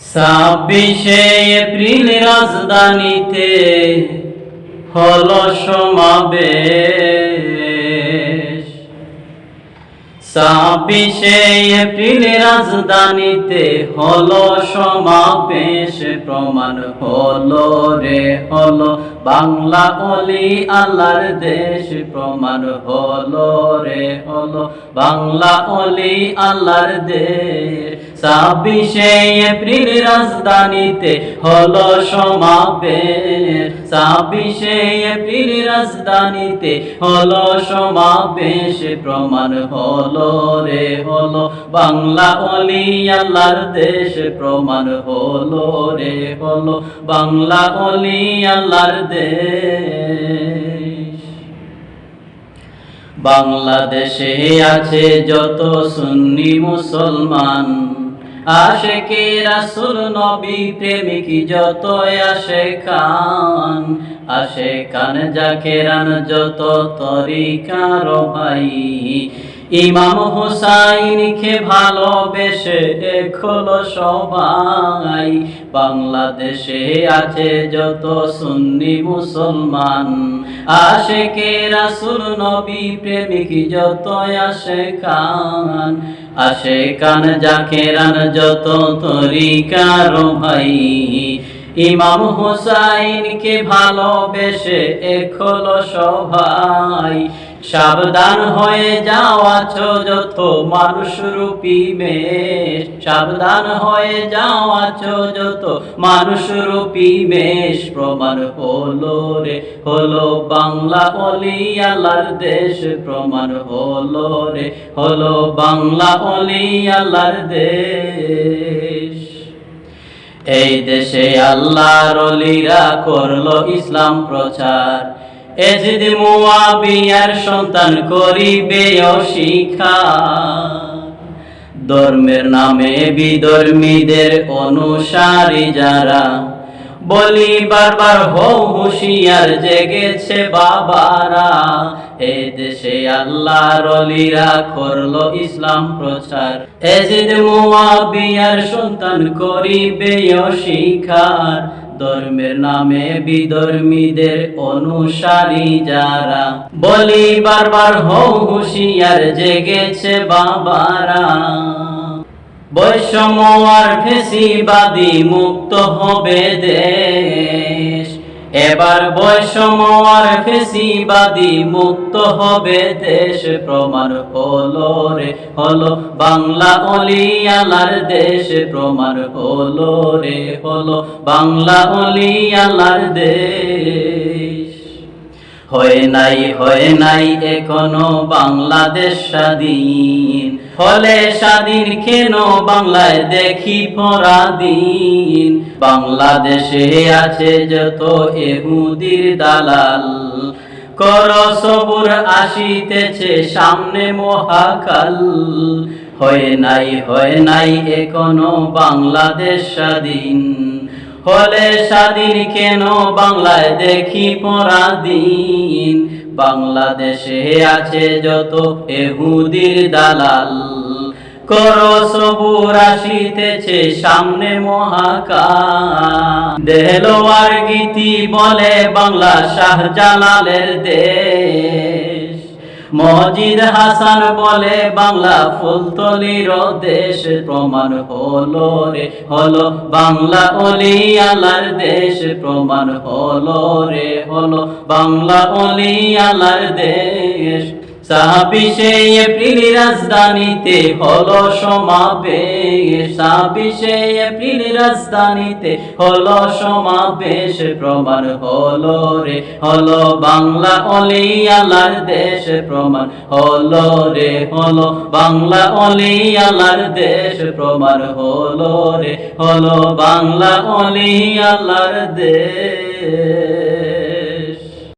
ছাব্বিশে এপ্রিল রাজধানীতে হল সমাবেশ। ছাব্বিশে এপ্রিল রাজধানীতে হল সমাবেশ, প্রমাণ হলো রে হলো, বাংলা অলি আল্লাহর দেশ, প্রমাণ হলো রে হলো, বাংলা অলি আল্লাহর দেশ। ছাব্বিশে এপ্রিল রাজধানীতে হলো সমাবেশ। ছাব্বিশে এপ্রিল রাজধানীতে হলো সমাবেশ। প্রমাণ হলো রে, হলো বাংলা অলি আল্লাহর দেশ। প্রমাণ হলো রে, হলো বাংলা অলি আল্লাহর দেশ। বাংলাদেশে আছে যত সুন্নি মুসলমান। আশেকে রাসুল, নবী প্রেমিক যত আসে খান, আসে কান জাকেরান যত তরিকার ভাই ইমাম হুসাইনকে ভালোবেসে এখলো সবাই, বাংলাদেশে আছে যত সুন্নি মুসলমান। আশে আশেকে রাসুল, নবী প্রেমিক যত আসে খান আসে কান জাকেরান যত তরিকার ভাই। ইমাম হুসাইনকে ভালোবেসে এখলো সবাই সাবধান হয়ে যাও আছো যত মানুষ রূপী মেষ। সাবধান হয়ে যাওয়াছ যত মানুষ রূপী মেষ। প্রমাণ হলো রে, হলো বাংলা অলি আল্লাহর দেশ। প্রমাণ হলো রে, হলো বাংলা অলি দেশ। এই দেশে আল্লাহর অলিরা করল ইসলাম প্রচার। এজিদ মুয়াবিয়ার সন্তান করিবে শিখা ধর্মের নামে বিধর্মীদের অনুসারী যারা, বলি বারবার হো হুশিয়ার জেগেছে বাবারা। এ দেশে আল্লাহর অলিরা করল ইসলাম প্রচার। এজিদ মুয়াবিয়ার সন্তান করিবে শিখার ধর্মের নামে বিধর্মীদের অনুসারী যারা। বলি বারবার হৌ হুশিয়ার জেগেছে বাবারা। বৈষম্য আর ফেসিবাদী মুক্ত হবে দেশ। এবার বৈষম্য আর ফেসিবাদী মুক্ত হবে দেশ, প্রমাণ হলো রে, হলো বাংলা অলি আলার দেশ, প্রমাণ হলো রে, হলো বাংলা অলি আলার দেশ। হয় নাই হয় নাই এখনও বাংলাদেশ স্বাধীন। ফলে স্বাধীন কেন বাংলায় দেখি পরাধীন? বাংলাদেশে আছে যত এহুদির দালাল। কর সবুর আসিতেছে সামনে মহাকাল। হয় নাই হয় নাই এখনও বাংলাদেশ স্বাধীন। হলে স্বাধীন কেন বাংলায় দেখি পরাধীন? বাংলাদেশে আছে যত এহুদির দালাল। কর সবুর আসিতেছে সামনে মহাকা দেলোয়ার গীতি বলে বাংলা শাহজালালের দেশ। মজিদ হাসান বলে, বাংলা ফুলতলির দেশ প্রমাণ হলো রে, হলো বাংলা অলি আলার দেশ প্রমাণ হলো রে, হলো বাংলা অলি আলার দেশ ছাব্বিশে এপ্রিল রাজধানীতে হলো সমাবেশ। ছাব্বিশে এপ্রিল রাজধানীতে হলো সমাবেশ। প্রমাণ হলো রে, হলো বাংলা অলি আলার দেশ। প্রমাণ হলো রে, হলো বাংলা অলি আলার দেশ। প্রমাণ হলো রে, হলো বাংলা অলি আলার দেশ।